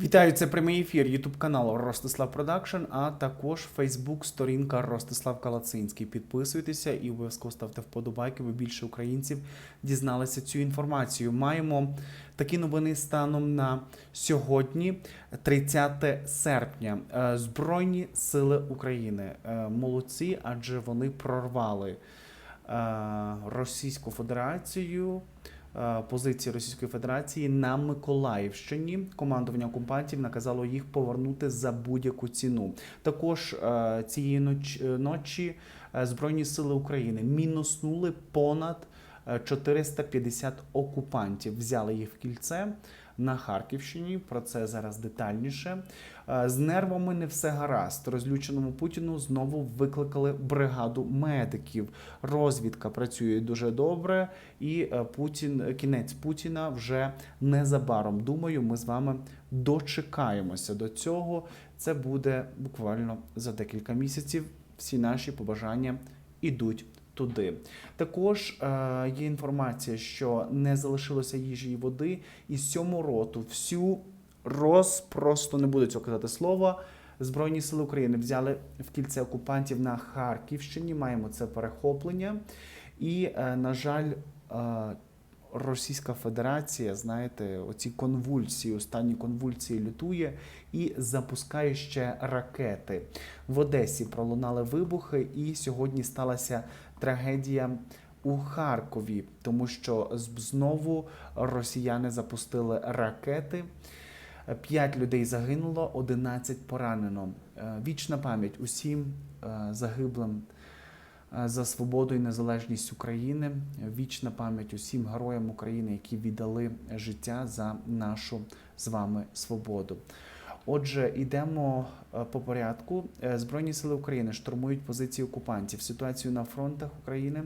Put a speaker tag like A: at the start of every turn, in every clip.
A: Вітаю, це прямий ефір Ютуб каналу Ростислав Продакшн, а також Фейсбук сторінка Ростислав Калацинський. Підписуйтеся і обов'язково ставте вподобайки, бо більше українців дізналися цю інформацію. Маємо такі новини станом на сьогодні, 30 серпня. Е, Збройні сили України е, молодці, адже вони прорвали е, Російську Федерацію позиції Російської Федерації на Миколаївщині. Командування окупантів наказало їх повернути за будь-яку ціну. Також е, цієї е, ночі е, Збройні сили України мінуснули понад е, 450 окупантів. Взяли їх в кільце. На Харківщині про це зараз детальніше. Е, З нервами не все гаразд. Розлюченому Путіну знову викликали бригаду медиків. Розвідка працює дуже добре, і е, Путін кінець Путіна вже незабаром. Думаю, ми з вами дочекаємося до цього. Це буде буквально за декілька місяців. Всі наші побажання ідуть туди. Також е, є інформація, що не залишилося їжі і води, і цього роту всю роз просто не буду цього казати слова. Збройні сили України взяли в кільце окупантів на Харківщині. Маємо це перехоплення. І, е, на жаль, е, Російська Федерація, знаєте, оці конвульсії, останні конвульсії лютує і запускає ще ракети. В Одесі пролунали вибухи, і сьогодні сталася трагедія у Харкові, тому що знову росіяни запустили ракети. П'ять людей загинуло, 11 поранено. Е, Вічна пам'ять усім е, загиблим е, за свободу і незалежність України. Вічна пам'ять усім героям України, які віддали життя за нашу з вами свободу. Отже, йдемо е, по порядку. Е, Збройні сили України штурмують позиції окупантів. Ситуацію на фронтах України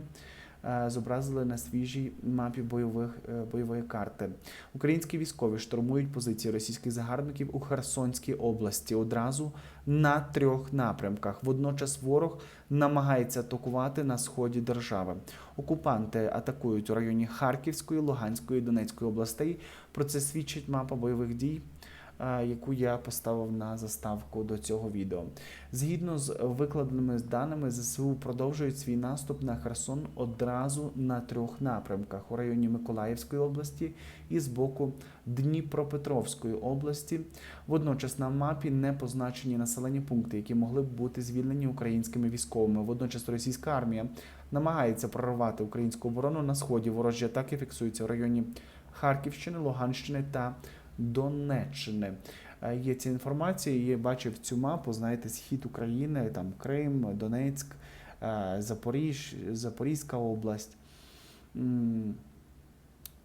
A: е, зобразили на свіжій мапі бойових бойової карти. Українські військові штурмують позиції російських загарбників у Херсонській області одразу на трьох напрямках. Водночас ворог намагається атакувати на сході держави. Окупанти атакують у районі Харківської, Луганської, Донецької областей. Про це свідчить мапа бойових дій. Яку я поставив на заставку до цього відео, згідно з викладеними даними, ЗСУ продовжують свій наступ на Херсон одразу на трьох напрямках у районі Миколаївської області і з боку Дніпропетровської області. Водночас на мапі не позначені населені пункти, які могли б бути звільнені українськими військовими. Водночас російська армія намагається прорвати українську оборону на сході. Ворожі атаки фіксуються в районі Харківщини, Луганщини та Донеччини. Е, Є ця інформація. Я бачив цю мапу. Знаєте, схід України, там Крим, Донецьк, е, Запоріж, Запорізька область.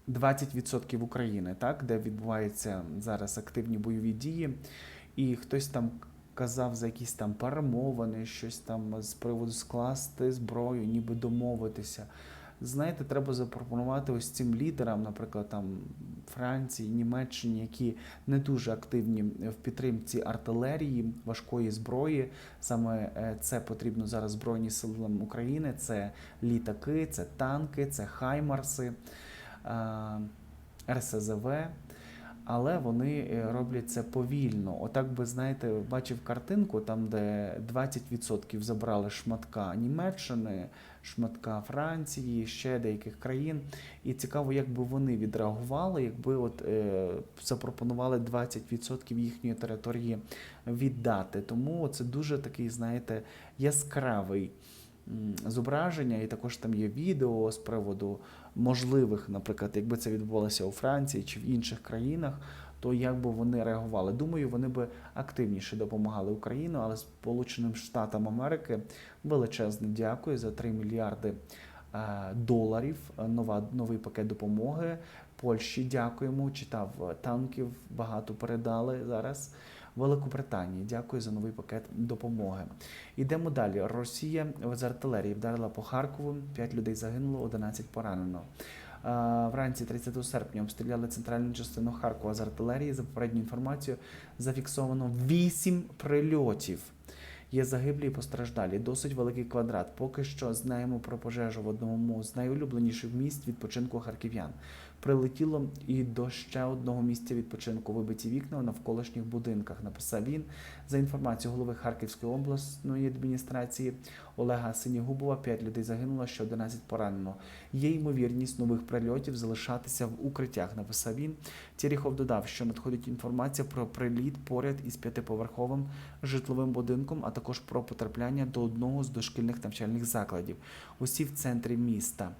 A: 20% України, так, де відбуваються зараз активні бойові дії, і хтось там казав за якісь там перемовини, щось там з приводу скласти зброю, ніби домовитися. Знаєте, треба запропонувати ось цим лідерам, наприклад, там Франції, Німеччині, які не дуже активні в підтримці артилерії, важкої зброї. Саме е, це потрібно зараз Збройні силам України. Це літаки, це танки, це хаймарси. е, РСЗВ, але вони е, роблять це повільно. Отак би, знаєте, бачив картинку, там, де 20% забрали шматка Німеччини, шматка Франції, ще деяких країн. І цікаво, як би вони відреагували, якби от е, запропонували 20% їхньої території віддати. Тому це дуже такий, знаєте, яскравий зображення, і також там є відео з приводу можливих, наприклад, якби це відбувалося у Франції чи в інших країнах, то як би вони реагували? Думаю, вони би активніше допомагали Україну, але Сполученим Штатам Америки величезне дякую за 3 мільярди е, доларів. е, Нова новий пакет допомоги. Польщі дякуємо. Читав е, танків, багато передали зараз. Великобританії дякую за новий пакет допомоги. Йдемо далі. Росія з артилерії вдарила по Харкову. 5 людей загинуло, 11 поранено. Е, Вранці 30 серпня обстріляли центральну частину Харкова з артилерії. За попередньою інформацією зафіксовано 8 прильотів. Є загиблі і постраждалі. Досить великий квадрат. Поки що знаємо про пожежу в одному з найулюбленіших місць відпочинку харків'ян. Прилетіло і до ще одного місця відпочинку. Вибиті вікна у навколишніх будинках. Написав він за інформацією голови Харківської обласної адміністрації Олега Синігубова. П'ять людей загинуло, ще 11 поранено. Є ймовірність нових прильотів залишатися в укриттях. Написав він. Тєріхов додав, що надходить інформація про приліт поряд із п'ятиповерховим житловим будинком, а також про потрапляння до одного з дошкільних навчальних закладів. Усі в центрі міста.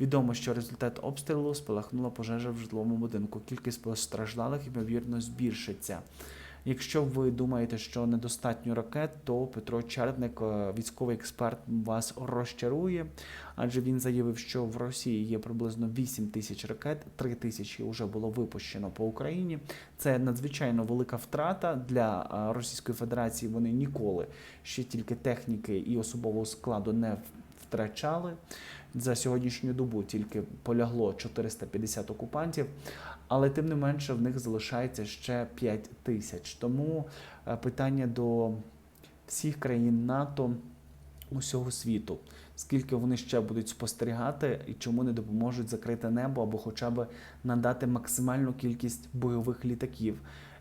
A: Відомо, що результат обстрілу спалахнула пожежа в житловому будинку. Кількість постраждалих ймовірно збільшиться. Якщо ви думаєте, що недостатньо ракет, то Петро Черник, е, військовий експерт, вас розчарує, адже він заявив, що в Росії є приблизно 8 тисяч ракет, 3 тисячі вже було випущено по Україні. Це надзвичайно велика втрата для е, Російської Федерації. Вони ніколи ще тільки техніки і особового складу не втрачали. За сьогоднішню добу тільки полягло 450 окупантів, але тим не менше в них залишається ще 5 тисяч. Тому е, питання до всіх країн НАТО усього світу. Скільки вони ще будуть спостерігати і чому не допоможуть закрити небо або хоча б надати максимальну кількість бойових літаків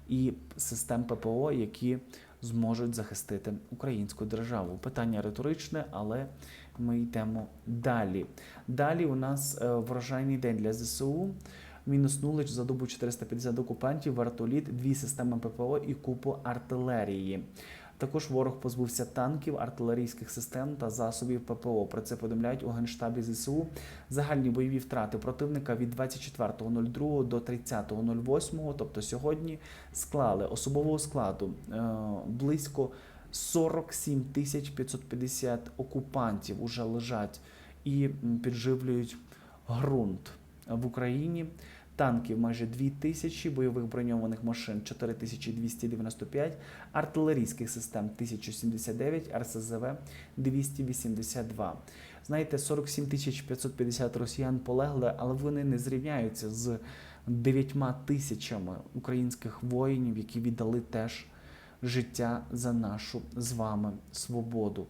A: і систем ППО, які зможуть захистити українську державу. Питання риторичне, але ми йдемо далі. Далі у нас е, врожайний день для ЗСУ. Мінуснули за добу 450 окупантів, вертоліт, дві системи ППО і купу артилерії. Також ворог позбувся танків, артилерійських систем та засобів ППО. Про це повідомляють у генштабі ЗСУ. Загальні бойові втрати противника від 24.02 до 30.08, тобто сьогодні, склали особового складу е, близько 47 тисяч 550 окупантів уже лежать і підживлюють ґрунт в Україні. Танків майже 2 тисячі, бойових броньованих машин 4295, артилерійських систем 1079, РСЗВ 282. Знаєте, 47 тисяч 550 росіян полегли, але вони не зрівняються з 9 тисячами українських воїнів, які віддали теж життя за нашу з вами свободу.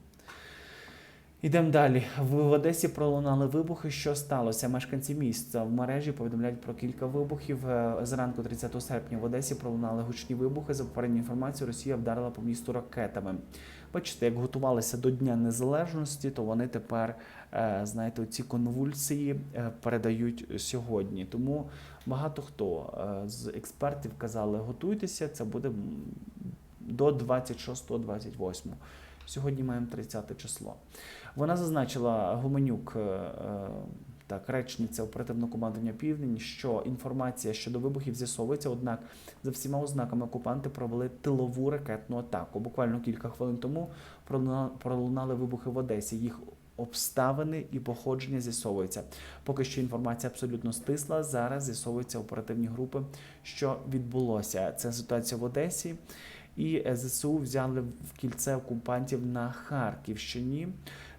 A: Ідемо далі. В Одесі пролунали вибухи. Що сталося? Мешканці міста в мережі повідомляють про кілька вибухів. Е, Зранку 30 серпня в Одесі пролунали гучні вибухи. За попередньою інформацією, Росія вдарила по місту ракетами. Бачите, як готувалися до Дня Незалежності, то вони тепер, е, знаєте, ці конвульсії е, передають сьогодні. Тому багато хто з експертів казали, готуйтеся, це буде до 26-28. Сьогодні маємо 30 число. Вона зазначила Гуменюк, е, е, так, речниця оперативного командування Південь, що інформація щодо вибухів з'ясовується, однак за всіма ознаками окупанти провели тилову ракетну атаку. Буквально кілька хвилин тому пролунали вибухи в Одесі. Їх обставини і походження з'ясовуються. Поки що інформація абсолютно стисла. Зараз з'ясовуються оперативні групи, що відбулося. Це ситуація в Одесі. І ЗСУ взяли в кільце окупантів на Харківщині.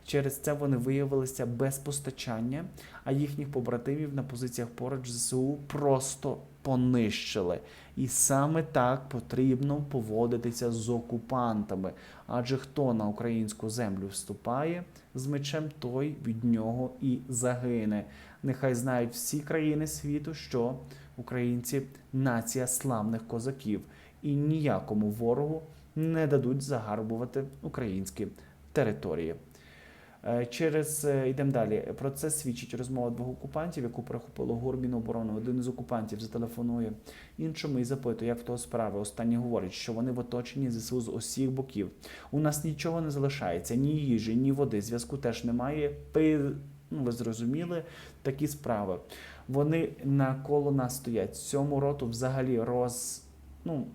A: Через це вони виявилися без постачання, а їхніх побратимів на позиціях поруч ЗСУ просто понищили. І саме так потрібно поводитися з окупантами. Адже хто на українську землю вступає з мечем, той від нього і загине. Нехай знають всі країни світу, що українці нація славних козаків і ніякому ворогу не дадуть загарбувати українські території. Е, Через е, йдемо далі. Про це свідчить розмова двох окупантів, яку перехопило ГУР Міноборони. Один із окупантів зателефонує іншому і запитує, як в того справи. Останній говорить, що вони в оточенні ЗСУ з усіх боків. У нас нічого не залишається, ні їжі, ні води. Зв'язку теж немає. Пи... Ну, ви зрозуміли такі справи. Вони навколо нас стоять. Цьому роту взагалі роз. Ну,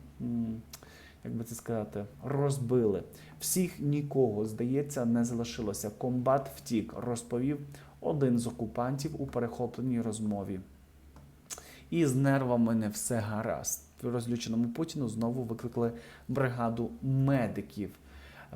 A: як би це сказати, розбили. Всіх нікого, здається, не залишилося. Комбат втік, розповів один з окупантів у перехопленій розмові. І з нервами не все гаразд. В Розлюченому Путіну знову викликали бригаду медиків.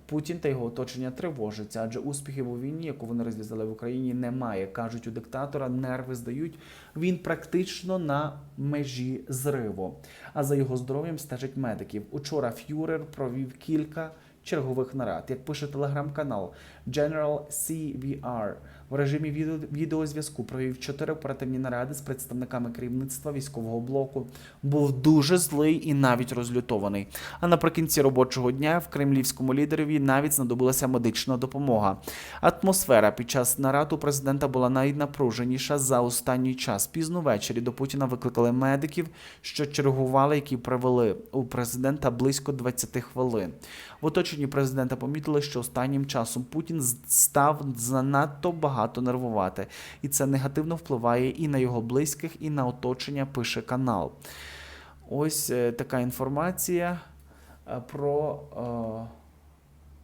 A: Путін та його оточення тривожаться, адже успіхів у війні, яку вони розв'язали в Україні, немає. кажуть у диктатора, нерви здають. Він практично на межі зриву. А за його здоров'ям стежать медиків. Учора Фюрер провів кілька чергових нарад. Як пише телеграм-канал General CVR, в режимі відео- відеозв'язку провів чотири оперативні наради з представниками керівництва військового блоку. Був дуже злий і навіть розлютований. А наприкінці робочого дня в кремлівському лідерові навіть знадобилася медична допомога. Атмосфера під час нарад у президента була найнапруженіша за останній час. Пізно ввечері до Путіна викликали медиків, що чергували, які привели у президента близько 20 хвилин. В оточенні президента помітили, що останнім часом Путін став занадто багато нервувати, і це негативно впливає і на його близьких, і на оточення. Пише канал. Ось е, така інформація е, про. е,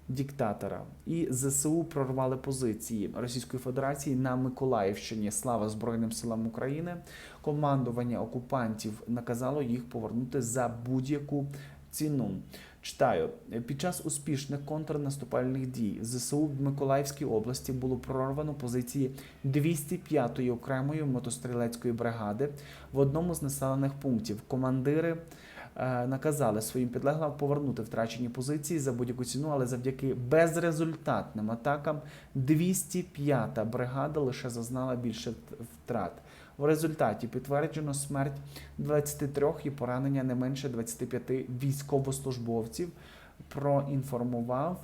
A: Диктатора і ЗСУ прорвали позиції Російської Федерації на Миколаївщині. Слава Збройним силам України. Командування окупантів наказало їх повернути за будь-яку ціну. Читаю під час успішних контрнаступальних дій ЗСУ в Миколаївській області було прорвано позиції 205-ї окремої мотострілецької бригади в одному з населених пунктів. Командири наказали своїм підлеглим повернути втрачені позиції за будь-яку ціну, але завдяки безрезультатним атакам 205-та бригада лише зазнала більше втрат. В результаті підтверджено смерть 23 і поранення не менше 25 військовослужбовців. Проінформував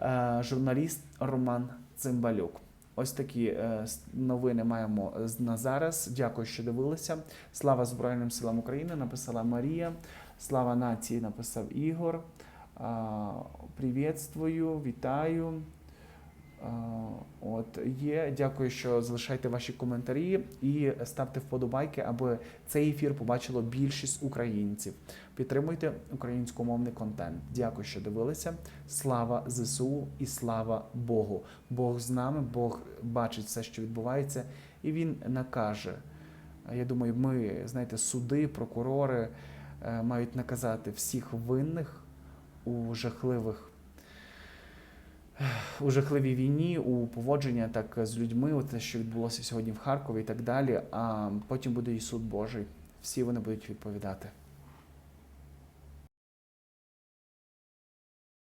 A: е, журналіст Роман Цимбалюк. Ось такі е, новини маємо на зараз. Дякую, що дивилися. Слава Збройним силам України. Написала Марія. Слава нації написав Ігор. Привітствую, вітаю. От є. Дякую, що залишайте ваші коментарі і ставте вподобайки, аби цей ефір побачило більшість українців. Підтримуйте українськомовний контент. Дякую, що дивилися. Слава ЗСУ і слава Богу. Бог з нами, Бог бачить все, що відбувається, і він накаже. Я думаю, ми, знаєте, суди, прокурори е, мають наказати всіх винних у жахливих у жахливій війні, у поводження так з людьми, те, що відбулося сьогодні в Харкові і так далі. А потім буде і суд Божий. Всі вони будуть відповідати.